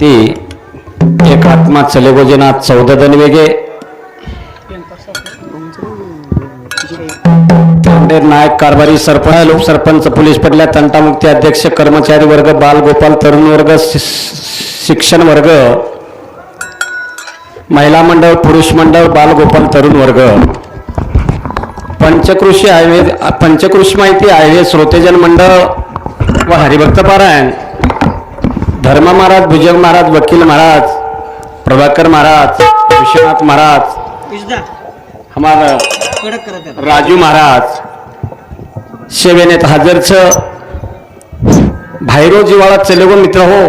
ती एकात्मा चलेगोजनात चौदा जण वेगे नायक कारभारी सरपंच लोकसरपंच पोलीस पडल्या तंटामुक्ती अध्यक्ष कर्मचारी वर्ग बालगोपाल तरुण वर्ग शि- शिक्षण वर्ग महिला मंडळ पुरुष मंडळ बालगोपाल तरुण वर्ग. पंचकृषी हायवे पंचकृषी माहिती हायवे श्रोतेजन मंडळ व हरिभक्त पारायण. धर्मा महाराज भुजंग महाराज वकील महाराज प्रभाकर महाराज विश्वनाथ महाराज हमारा राजू महाराज सेवेनेत हजरच भाईरो जिवाळा चले गो मित्र हो.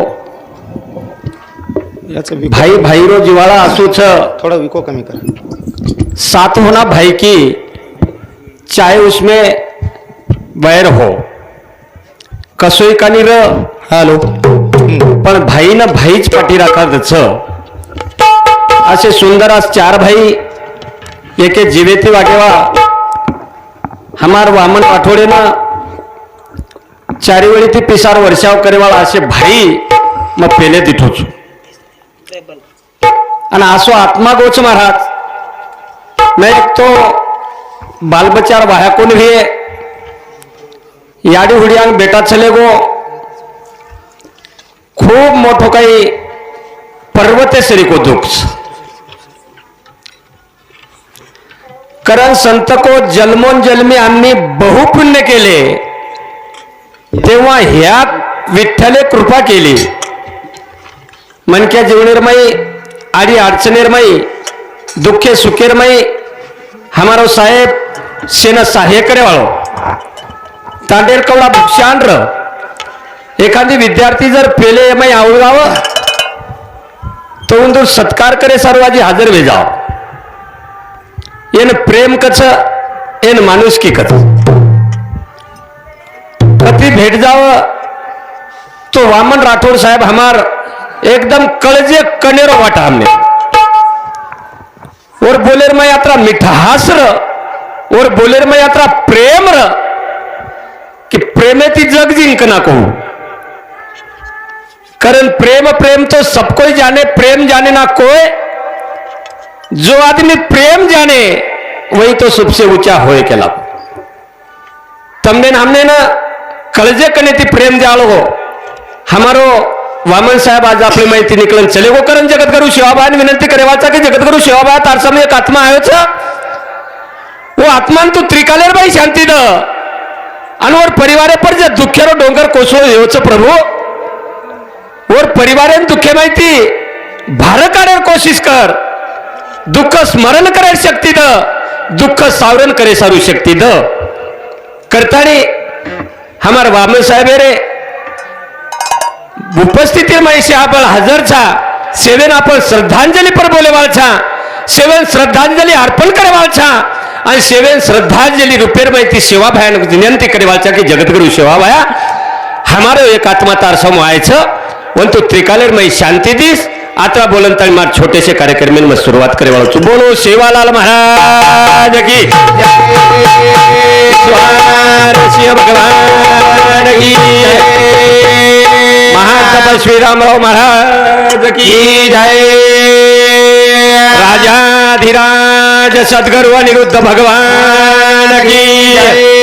भाई भाईरो जिवाळा असूच थोडा विको कमी कर. साथ होना भाई की चाहे उसमें वैर हो. कसोई कानी र हॅलो. पण भाईनं भाईच पाठी राखाच असे सुंदर आज चार भाई एके जीवेती वागेवा. हमार वामन आठवडेनं चारी वेळी ती पिसार वर्षाव करेवाळा असे भाई मग पेले तिथोच. आणि असो आत्मा गोच महाराज मैं एक तो बाल वाया कोण भी याडी हुडियांग बेटा चले गो खूप मोठं काही पर्वते सरी को दुःख कारण संत को जन्मोन जन्मी आम्ही बहुपुण्य केले. तेव्हा ह्या विठ्ठले कृपा केली. मनक्या जीवनिर्मयी आडी अडचणीरमयी दुःखे सुखेरमयी हमारो साहेब सेना सहाय्य करे वाळो तांडेर कवडा भिक्षान एखादी विद्यार्थी जर पेले मग आवडाव तो दूर सत्कार करे सर्वाजी हजर वे जाव. एन प्रेम कच एन माणुसकी कच कधी भेट जाव तो वामन राठोड साहेब हमार एकदम कळजे कनेरो वाटा हमने. और बोलेर में यात्रा मिठास र और बोलेर में यात्रा प्रेम र कि प्रेमे ती जग जिंकना को कारण प्रेम प्रेम तो सब कोई जाने प्रेम जाने ना कोई। जो आदमी प्रेम जाने वही तो सबसे ऊंचा होए केला तमने हमने ना कळजे कने ती प्रेम जालो हो। हमारो वामन साहेब आज आपली माहिती निकलन चले गो करण जगतगुरु शिवाबान विनंती करे वाचा की जगतगुरु शिवाबा तार एक आत्मा आयो छ। वो आत्मान तू त्रिकालेर बाई शांती द। अनवर वर परिवारे पर जे दुःखेरो डोंगर कोसळो येवच प्रभू। और परिवार दुखे माहिती? भार काढायला कोशिश कर। दुःख स्मरण करायला शक्ती द। दुःख सावरण करे सारू शक्ती द। करतानी हमार वामन साहेब रे उपस्थिति में आपण आप छा। सेवन आप श्रद्धांजलि पर बोले वाल छा। सेवन श्रद्धांजलि अर्पण करे वाल छा। और सेवन श्रद्धांजलि रुपेर में थी सेवा भयानक विनती करे वाल छा कि जगत गुरु सेवा भया हमारे एक आत्मा तार समूह आए छ वंतु त्रिकालेर मै शांती दिस। आता बोलन तळी मार छोटेसे कार्यक्रम में सुरुवात करेवाळो छु। बोलो सेवालाल महाराज की। भगवान की महातपस्वी रामराव महाराज की जय। राजाधिराज सद्गुरु अनिरुद्ध भगवान की जय।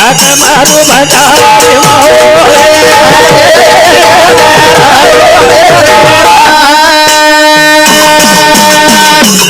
आग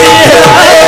भटारे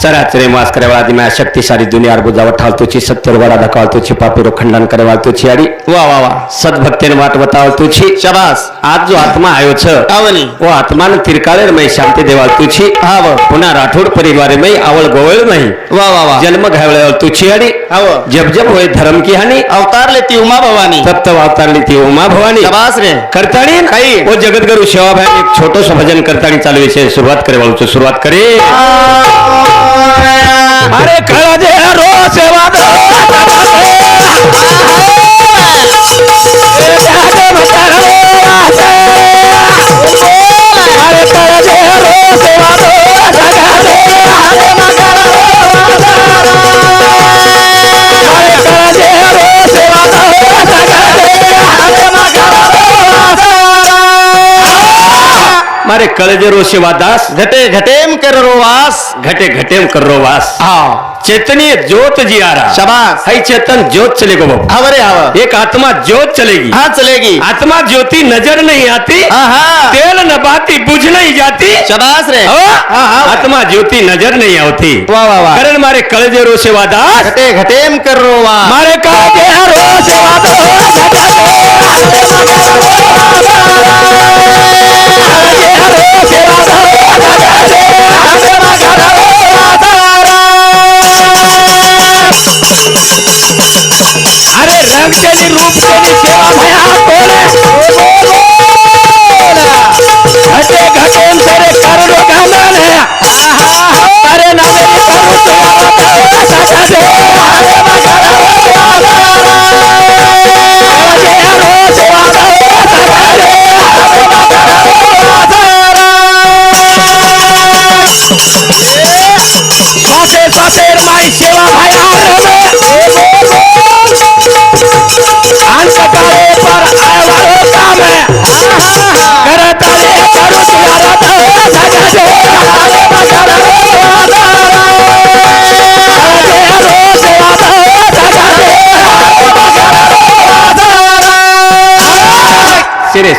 सारे चराचरे मास करेवाळा मैं शक्ति सारी दुनिया बुझावट ठालतोची सत्य वाला धकावतोची पापेरो खंडन करेवालतोची आड़ी वा वा वा सद्भक्तेने वाट बतावतोची शाबास। आज जो आत्मा आयो छ आवनी। वो आत्मा ने तिरकाळे में शांती देवालतोची हा व पुन्हा राठोड परिवार में आवळ गोवळ नाही वा वा वा जन्म घावळ तुची आड़ी हा व जब जब होय धर्म की हानी अवतार लेती उमा भवानी। तब तब अवतारली ती उमा भवानी। शाबास रे। करताणी काही. वो जगद्गुरु सेवाभाई एक छोटोसं भजन करताणी चालू विषय सुरुवात करे वाळूचं सुरुवात करे। अरे कळा दे रो सेवा दो. मारे कळजे रो सेवा दास घटे घटेम कर रो वास घटे घटेम करो वास हा चैतन्य ज्योत जी आ रहा शाबास। है चेतन ज्योत चलेगा बाबू। हा रे हा एक आत्मा ज्योत चलेगी। हाँ चलेगी। आत्मा ज्योति नज़र नहीं आती। तेल नबाती बुझ नहीं जाती। शाबास रे। हो? हाँ आत्मा ज्योति नज़र नहीं आती। वाह वाह वाह। करण मारे कळजे रो सेवा दास घटे घटेम कर रो वास मारे काजे रो सेवा अरे रंग चली रूप चली सेवा भया बोले घटे घटे तेरे कर रो गाना है अरे ना मेरे करू तुम्हारा साजा दे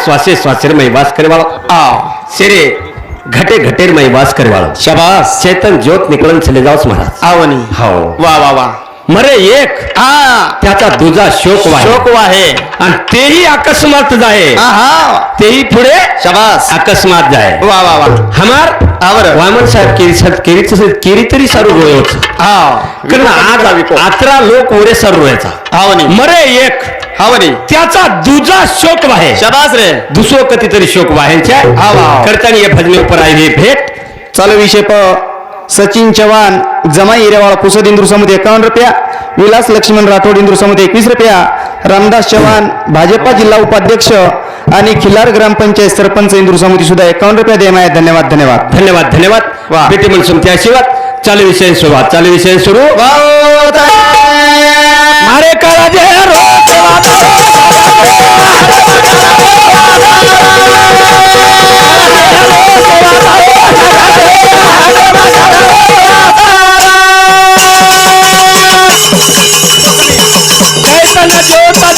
स्वासे स्वासे में वास करे वालो आ. सिरे घटे घटे में वास करे वालो शाबास. चेतन ज्योत निकलन चले जाओस महाराज. आवनी. हो. वा वा वा. मरे एक. हा. त्याचा दुजा शोक वाहे. शोक वाहे. आणि तेही अकस्मात जाय तेही पुढे शाबास. अकस्मात जाय वा वा वा. हमार आवर वामन साहेब केरी केरी तरी सारू रोयच हा. कारण आज अकरा लोक ओरे सर रोयाचा मरे एक. आवनी त्याचा दुजा शोक वाहे. शाबास रे. दुसरो कधीतरी शोक वाहेच्या हा, वा. करताना या भजने उपर आहे भेट. चालू विषय प सचिन चव्हाण जमाई हिरेवाळा पुसद इंदूर समुदाय एकावन्न रुपया विलास लक्ष्मण राठोड इंदूर समुदाय एकवीस रुपया रामदास चव्हाण भाजपा जिल्हा उपाध्यक्ष आणि खिलार ग्रामपंचायत सरपंच इंदूर समिती सुद्धा एकावन्न रुपया देम आहे. धन्यवाद धन्यवाद. धन्यवाद धन्यवाद. वा. भेटी म्हणून आशीर्वाद. चालू विषय सुरुवात चालू विषय सुरू. मारे na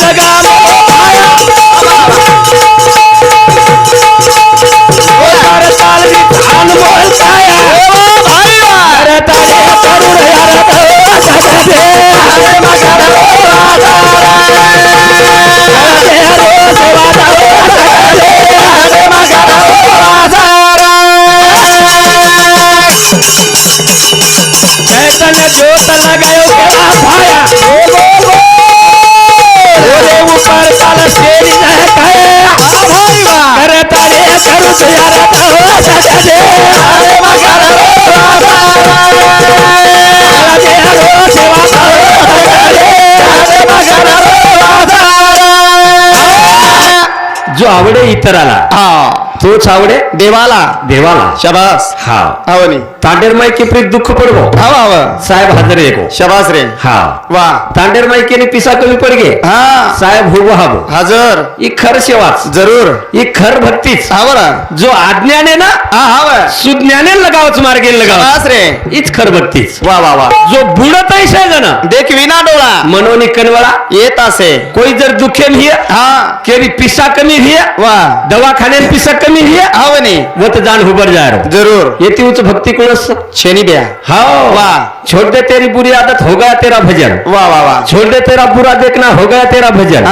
आवडे इतराला हा. तोच आवडे देवाला. देवाला. शबास. हा. आवनी. तांडेर मायके प्रीत दुःख पडगो हवा हवा साहेब हजर येगो. शबास रे. हा. वा. तांडेर मायकेने पिसा कमी पडगे. हा. साहेब हुबो हाबो. हजर. ही खर सेवाच जरूर. ही खर भक्तीच. आवरा जो आज्ञाने ना हा हवा सुज्ञाने लगावच मार्गे लगाव शबास रे. हीच खर भक्तीच. वा वा वा. जो बुडत आहे जण देख विना डोळा. मनोनी कनवळा. येत असे. कोई जर दुखे हिय हा. केरी पिसा कमी हिय वा. दवाखान्यात पिसा कमी हिय आवनी. वत जान हुबर जाय जरूर. येती उच भक्ती कुणस शनी द्या। हाँ वाह। छोड़ दे तेरी बुरी आदत हो गया तेरा भजन। वा वा वा छोड़ दे तेरा बुरा देखना हो गया तेरा भजन।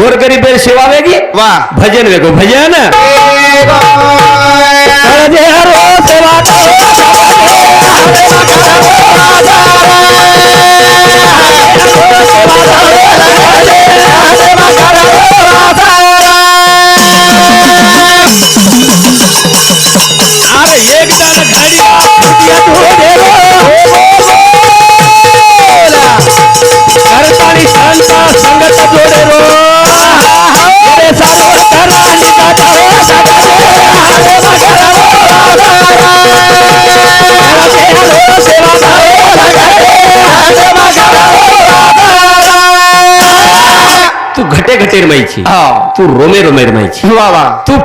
गोर गरीबेर सेवा वेगी। वा भजन वेगो भजन। सेवा एक दान घडी करतानी संता संगत जोडे रो अरे निकाता हो सदा रे हरे तू घटे घटेर माहिती हा. तू रोमे रोमेर माहिती वा वा. तू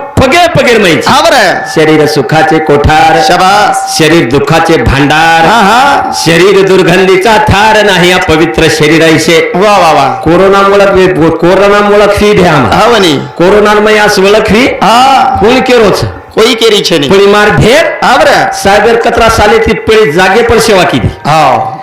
पगेर माहिती हा बर शरीर सुखाचे कोठार शबास. शरीर दुःखाचे भांडार हा हा. शरीर दुर्गंधीचा थार नाही या पवित्र शरीराईशे वा वा वा. कोरोनामुळे कोरोनामुळे फी द्या आवनी कोरोनामुळे आज वळखी हा. फुल केरोच कोई केरी छनी. पळी मार भेट हा बर. सायबर कचरा साले ती पळी जागे पर सेवा केली. हा.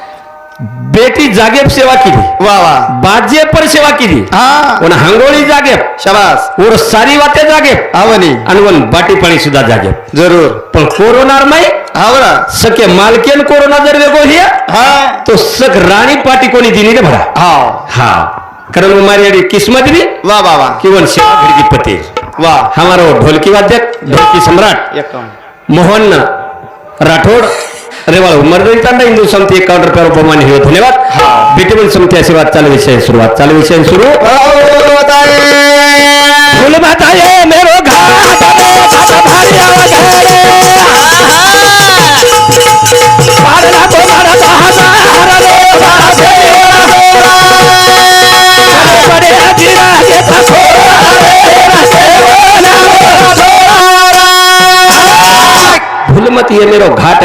बेटी जागे सेवा केली. वा वा. बाजे पर सेवा केली. हा. पण हांगोळी जागे शबास. और सारी वाते जागे आवनी. आणि वन बाटी पाणी सुद्धा जागे जरूर. पण कोरोनार हा बर सके मालकेन कोरोना जर वेगो हिया हा. तो सक राणी पाटी कोणी दिली रे भरा. हा. हा. कारण अड़ी किस्मत भी वा वा वा. कि वन सेवा घर की पते. वा. हमारो ढोलकी वाद्यक ढोलकी सम्राट मोहन राठोड रेवाळ मर्दरितांना हिंदू समिती एकावन्न रुपये उपमान हे धन्यवाद बिटेबल समिती आशीर्वाद चालू विषय सुरुवात चालू विषय सुरू फूल माता मेरो घाट भारी आवाज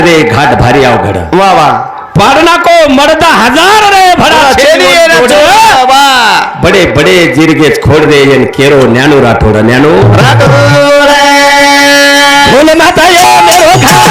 घाट रे घाट भारी अवघड. वा वा. पाडना को मरदा हजार रे भडा छेली रे. वा बडे बडे जिरगेच खोड दे येन केरो न्यानो राठोड न्यानो. फूल माता ये मेरो घाट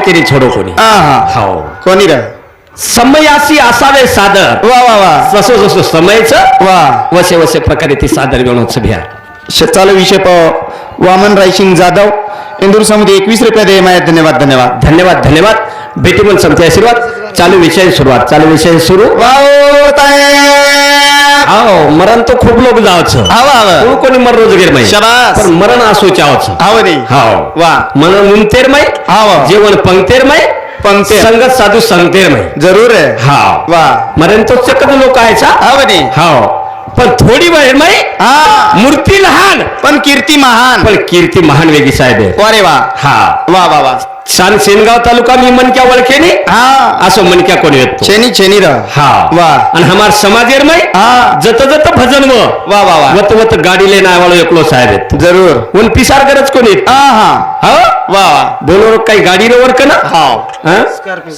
भारी अवघड. पारला तो मारा बड़े अधीरा के मरण केली छोडो कोणी. हा कोणी रे? समयासी असावे सादर. वा वा वा. जसं जसं समयचं वा. वसे वसे प्रकारे ती सादर घ्या श- चालू विषय वामन रायसिंग जाधव इंदूर समुद्र एकवीस रुपये दे माया धन्यवाद धन्यवाद. धन्यवाद धन्यवाद. भेटी पण समते आशीर्वाद. चालू विषय सुरुवात चालू विषय सुरू. मरण तो खूप लोक जावचं. कोण कोणी मर रोज गेर माहिती? शबास. पण मरण असो चावचं. आवनी हो वा. मन मुंतेर माई हाव. जेवण पंक्तेर माई पंक्तेर. संगत साधू संगतेर माई जरूर आहे. हा वा. मरण तो चकत लोक आहेचा आवनी हो पण थोडी वेळ माई हा. मूर्ती लहान. पण कीर्ती महान. पण कीर्ती महान वेगी साहेब आहे. वा रे वा. हा. वा वा वा. शान सेनगाव तालुका मी मनक्या वळखेनी हा. असो मनक्या कोणी येतो छेनी छेनी र हा. वा. आणि हमार समाजेर माई हा. जत जत भजन व वा वा वा. वत वत गाडी ले नावाळो एकलो साहेब आहेत जरूर. उन पिसार गरज कोणी हा हा. हा? वा बोलो काही गाडी न वर्क ना? हा.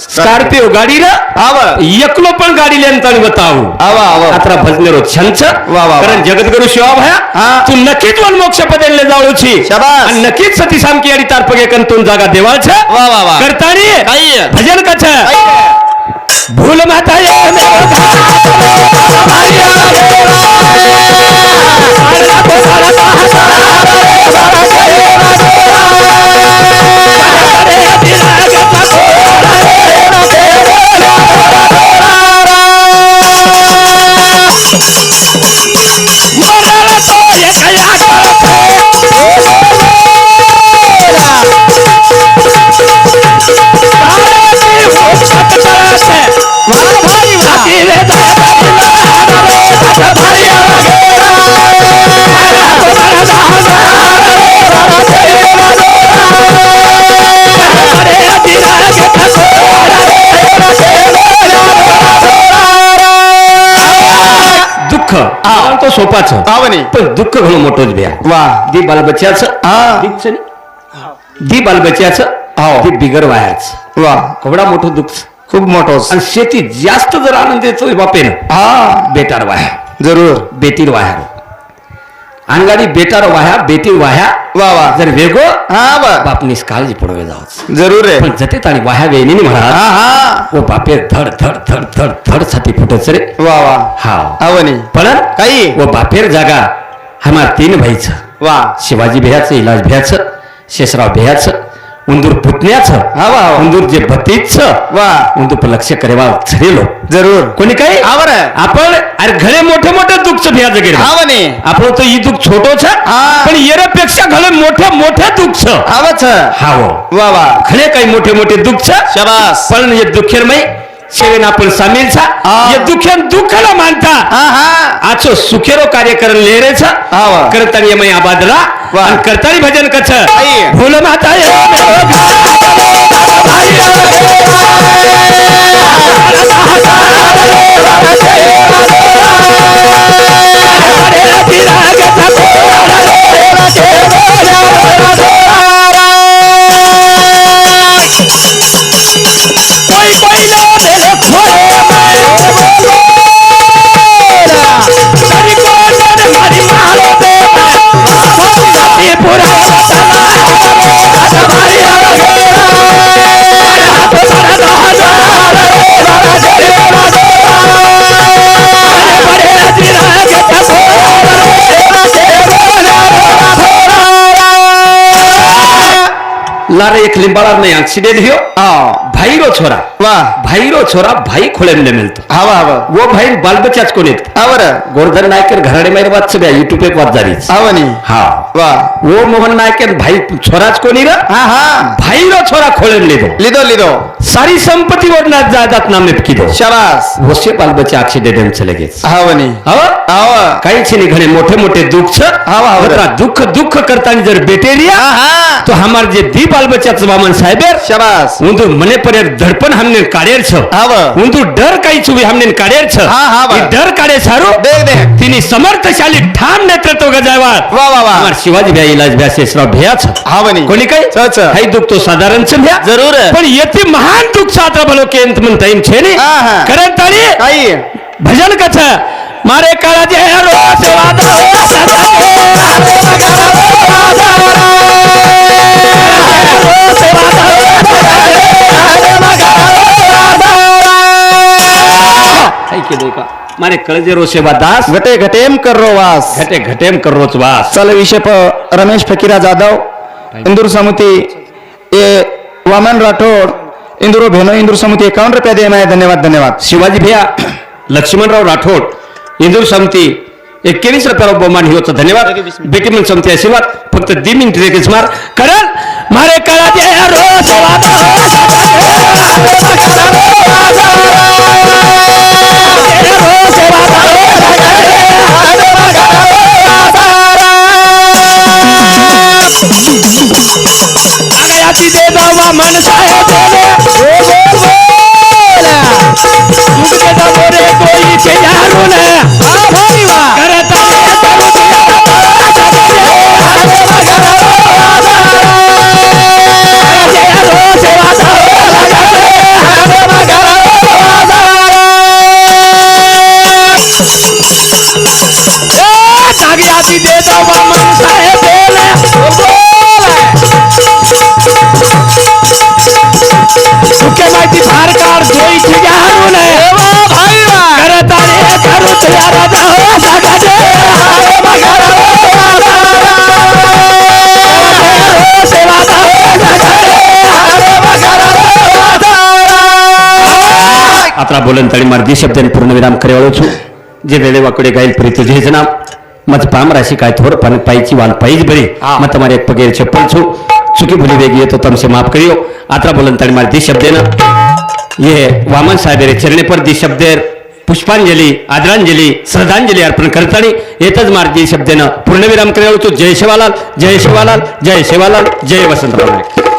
स्कॉर्पिओ गाडी न हा वा. एकलो पण गाडी लेन ताणी बताऊ. आवा आवा आता भजनेरो छंच. वा, वा. कारण जगद्गुरु शिवा भया हा. तू नक्कीच वन मोक्ष पदेले जाऊची. शाबास. आणि नक्कीच सती सामकी आणि तारपगे कंतून जागा देवाच वा वा वा करतानी भजन कछ भूल माता ये तो सोपाच. पण दुःख घणो मोटो भ्या वा. दी बालबच्च्याच हा. दी बालबच्च्याच हा. हो. दी बिगर वायाच. वा. एवढा मोठो दुःख. खूप मोठो. आणि शेती जास्त जर आनंद येतो बापेन हा. बेटार वाया. जरूर. बेटीर वाया अंगाडी बेटार वाया बेटीर वाया वा वा. जर वेगो हा वा. बापनीस काळजी पडवे जावच जरूर आहे. पण जते ताणी वाया वेणी म्हणा. हा हा. ओ बापे धड धड धड धड धड छाती फुटच रे. वा वा. हा. म्हणे पण काही. वो बापेर जागा. हमार तीन भाईचं. वा. शिवाजी भैयाचं इलाज भैयाचं शेषराव भैयाचं. उंदूर पुतण्याच वाह. उंदूर जे भतीच वा. उंदूर लक्ष करेवा झरेलो. जरूर. कोणी काही? आवर आपण अरे घणे मोठे मोठे दुःख भ्याज गेले आवने આપણો તો ઈ દુઃખ છોટો છે હા. પણ એના પેક્ષા ઘણે दुःख छ आवच वा वा. ઘણે काही मोठे मोठे दुःख છે शाबास. पण हे दुःखेरमय सेवेन आपण सामील छा हे दुःखेन दुःखला मानता. हा हा. आजो सुखेरो कार्यक्रम लेरे छा હા. करतनियमय आबादला. वाह. करतारी भजन कच फूल माता बड़ा नहीं सीधे दियो हाँ भाई रो छोरा वाह भाई रो छोरा भाई खोले मिले मिलतो हवा हवा वो भाई बाल बच्चा को लेते अवर गोवर्धन नायक घराड़े मेरे बात से यूट्यूब पे बात जारी अवनी हाँ वाह वो मोहन नायक भाई छोरा को नहीं रहा हाँ हाँ भाई रो छोरा खोले लीदो लिदो लीदो सारी संपत्ति वडनाथ जायदाद नामे किलो शरास वस्य पालबचे दे देन चले गेस। हावनी. हव? काही छे नाही घणे मोठे मोठे दुःख। छ हव. हव दुःख दुःख करताना जर बेटेरिया तो हमार जे दी पालबच्याच वामन साहेबेर शरास उंदू मने परेर धडपन हमने काढेर छ। हव. उंदू डर काही चुवी हमने काढेर छ। हा हा डर काढे सारो। देख देख. तिने समर्थशाली ठाम नेतृत्व गजावा वा वा वा. हमार शिवाजी भ्या इलाज भ्या शेषराव भ्या छ। हावनी. कोणी काय? छ छ हाई दुःख तो साधारण छ भ्या। जरूर. पण यति महा भगवान दुख सात्र बोलो के अंत में टाइम छे नहीं हां। करे तारे आई भजन कछ। मारे काला जे हरो सेवा दो मारे कलजेरो सेवा दास घटे घटेम कर रो वास। घटे घटेम कर रो वास। चल विषय पर रमेश फकीरा जाधव इंदूर समिति ए वामन राठोड़ इंदूर भेनो इंदूर समिती एकावन्न रुपया दे माय धन्यवाद धन्यवाद शिवाजी भैया लक्ष्मणराव राठोड इंदूर समिती एक्केवीस रुपयाला बहुमान ही होतं धन्यवाद बेटीमन समिती आशीर्वाद फक्त दी मिनिट रेगेच मार कारण मारे कळा दे बाबा मन साहेब આપણા બોલન તળી માર્દી શબ્દને પૂર્ણવિરામ કર્યો છું જે વેળેવાકડે ગાયેલ પ્રીત જે નામ મત પામ રાશि काय थोर पण पायची वाल पायीच बरी मग તમારે એક પગેર ચપ્પલ છું ચૂકી ભૂલી वे गई तो तुमसे माफ करियो आत्रा बोलन तड़ी मार दी शब्द ना ये वामन साहेब रे चरणे पर दी शब्द पुष्पांजली आदरांजली श्रद्धांजली अर्पण करतानी येतच मार शब्देनं पूर्णविराम करायला होतो. जय शिवालाल जय शिवालाल जय शिवालाल जय वसंतराव नाईक